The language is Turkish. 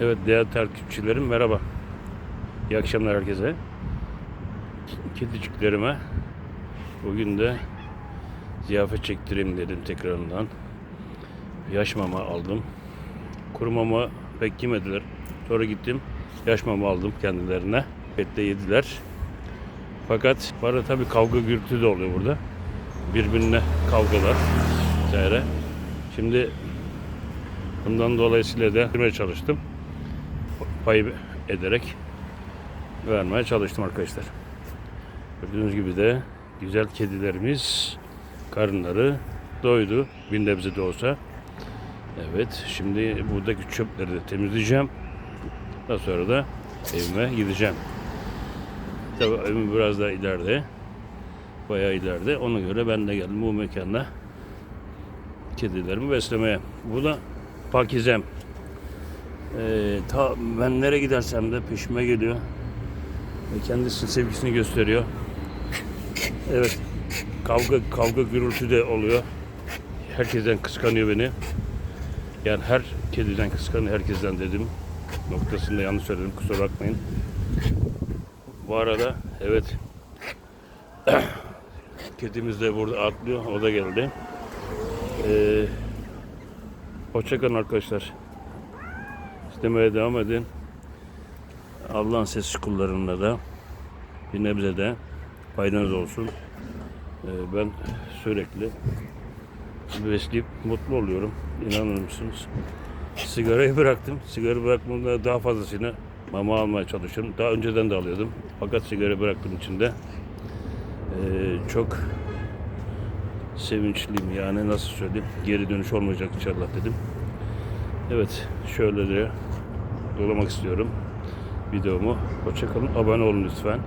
Evet değerli takipçilerim merhaba. İyi akşamlar herkese. Kediciklerime bugün de ziyafet çektireyim dedim tekrarından. Yaş mama aldım. Kuru mama pek yemediler. Sonra gittim yaş mama aldım kendilerine. Et de yediler. Fakat arada tabii kavga gürültü de oluyor burada. Birbirine kavgalar vesaire. Şimdi bundan dolayısıyla da çalıştım. Pay ederek vermeye çalıştım arkadaşlar. Gördüğünüz gibi de güzel kedilerimiz karınları doydu. Bir nebze de olsa. Evet şimdi buradaki çöpleri de temizleyeceğim. Daha sonra da evime gideceğim. Tabii evim biraz daha ileride. Bayağı ileride. Ona göre ben de geldim bu mekana kedilerimi beslemeye. Bu da Pakizem. Ee, ta ben nereye gidersem de peşime geliyor. Ve kendisinin sevgisini gösteriyor. Evet. Kavga kavga gürültü de oluyor. Herkesten kıskanıyor beni. Yani her kediden kıskanıyor herkesten dedim. Noktasında yanlış söyledim kusura bakmayın. Bu arada evet kedimiz de burada atlıyor. O da geldi. Ee, hoşçakalın arkadaşlar. İstemeye devam edin. Allah'ın sesi kullarında da bir nebze de faydanız olsun. Ee, ben sürekli besleyip mutlu oluyorum. İnanır mısınız? Sigarayı bıraktım. Sigara bırakmamda daha fazlasını mama almaya çalışıyorum. Daha önceden de alıyordum. Fakat sigara bıraktığım için de ee, çok sevinçliyim yani nasıl söyleyeyim geri dönüş olmayacak inşallah dedim. Evet şöyle de dolamak istiyorum videomu. Hoşçakalın abone olun lütfen.